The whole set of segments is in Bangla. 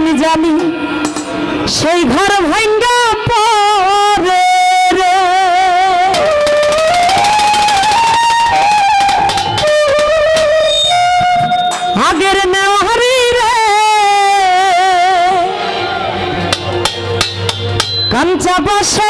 একদিন জানি সেই ঘর ভাঙ্গা পরে রে। আগের নেওয়ারি রে। কাঞ্চা বাসা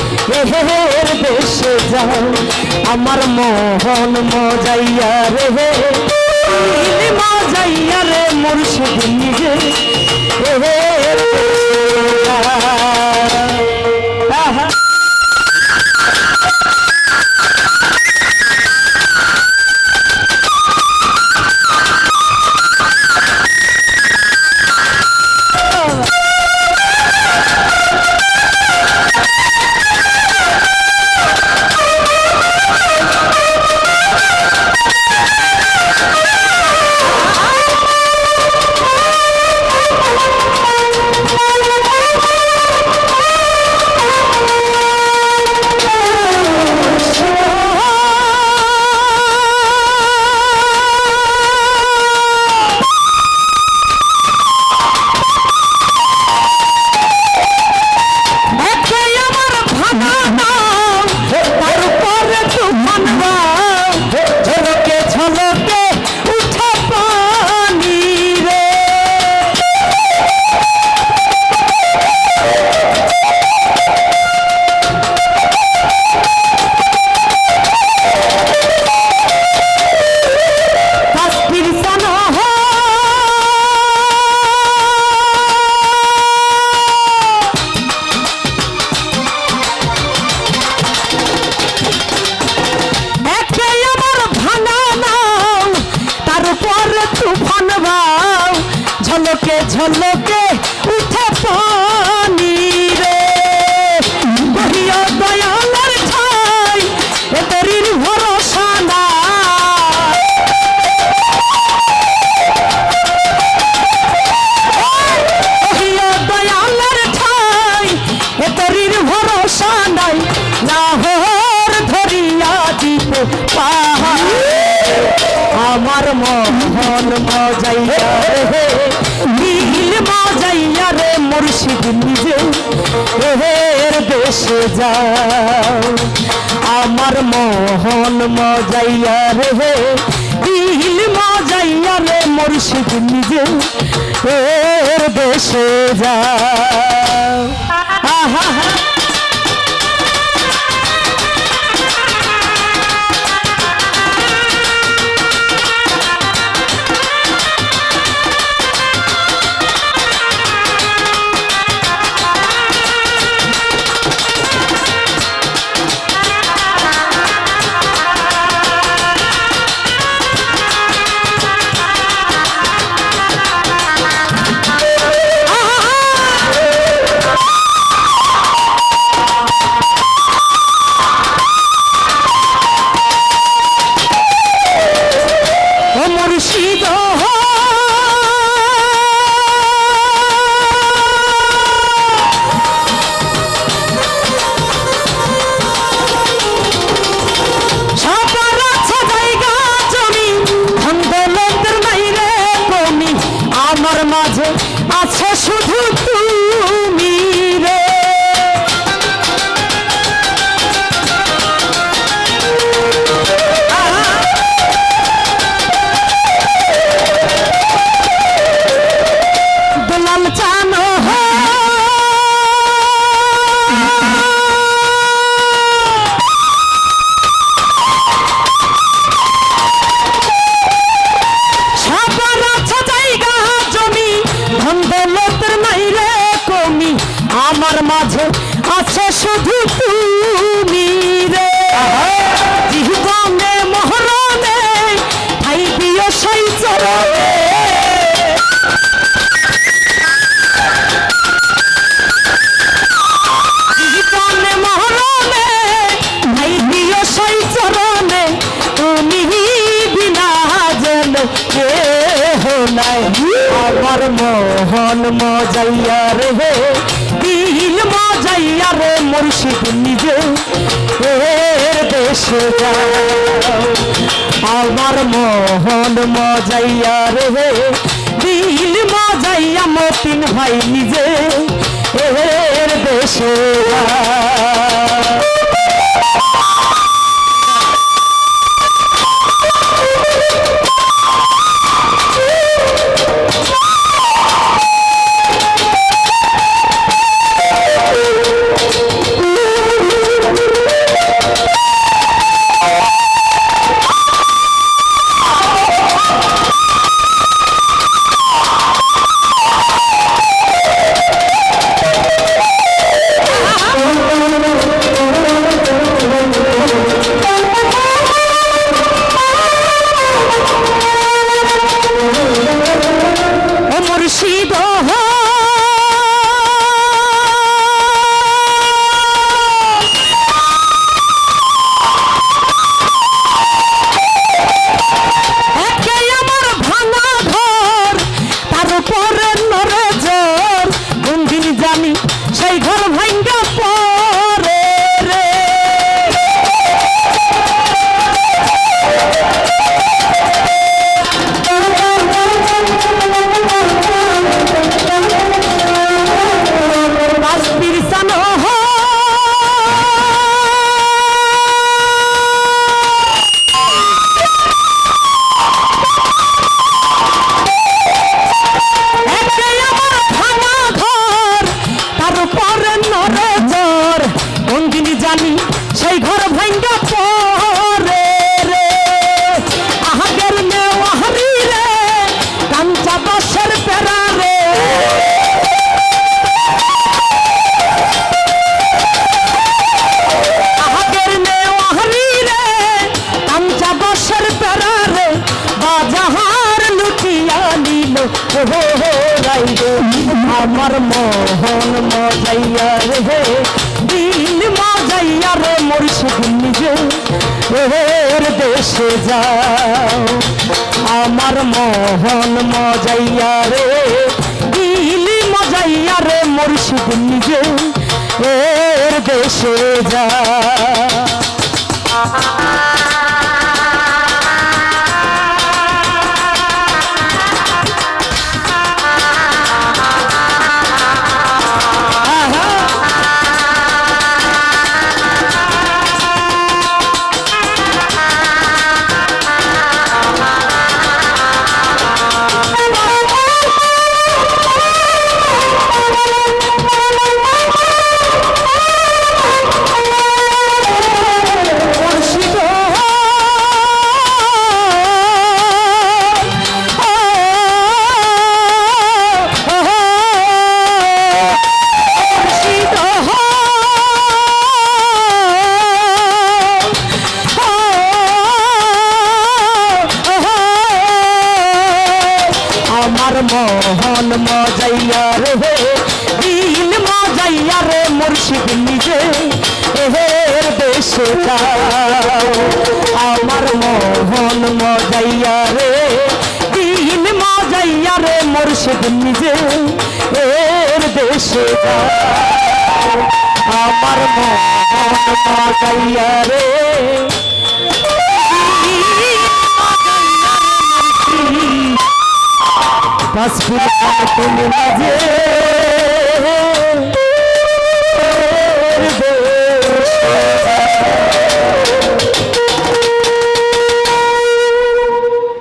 রেহের দেশে যাও আমার মোহন মজাইয়া রে মজাইয়া রে মুর্শিদ নিজে। দেশে যাও মহল মজাইয়া রে নীল মজাইয়া রে মুর্শিদ নিজে। এর দেশে যাও। আমার মহল মজাইয়া রে নীল মজাইয়া রে মুর্শিদ নিজে। এর দেশে যাও। মজাইয়া রে হে, দিল মজাইয়া রে মুর্শিদ নিজে। এর দেশে আমার মোহন মজাইয়া রে হে, দিল মজাইয়া মতিন ভাই নিজে। এর দেশে সেই ঘর এর দেশে যাও। আমার মোহন মজাইয়া রে দিলি মজাইয়া রে মুর্শিদ নিজে এর দেশে যাও মোহন মজাইয়া রে দিল মজাইয়া রে মুর্শিদ নিজে। এহের দেশে আমার মোহন মজাইয়া রে। দিল মজাইয়া রে মুর্শিদ নিজে। এর দেশে আমার মোহন মজাইয়া রে। মাঝে।